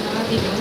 Thank you.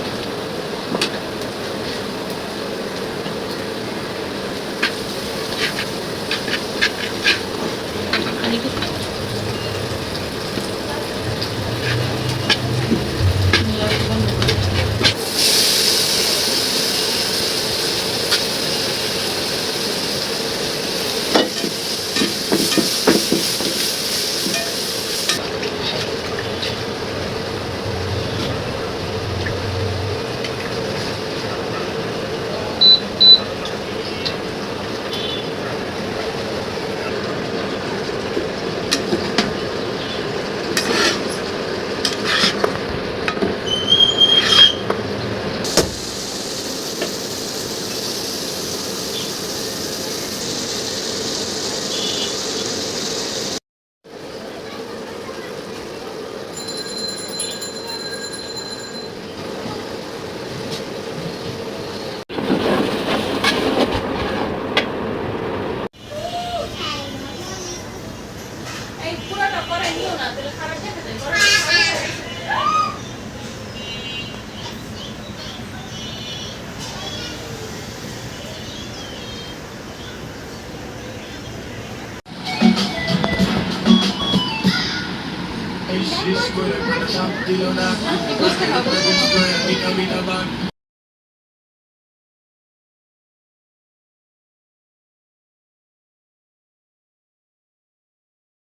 শেষ করে চাপ দিল না। বুঝতে হবে বিনা বিনা বান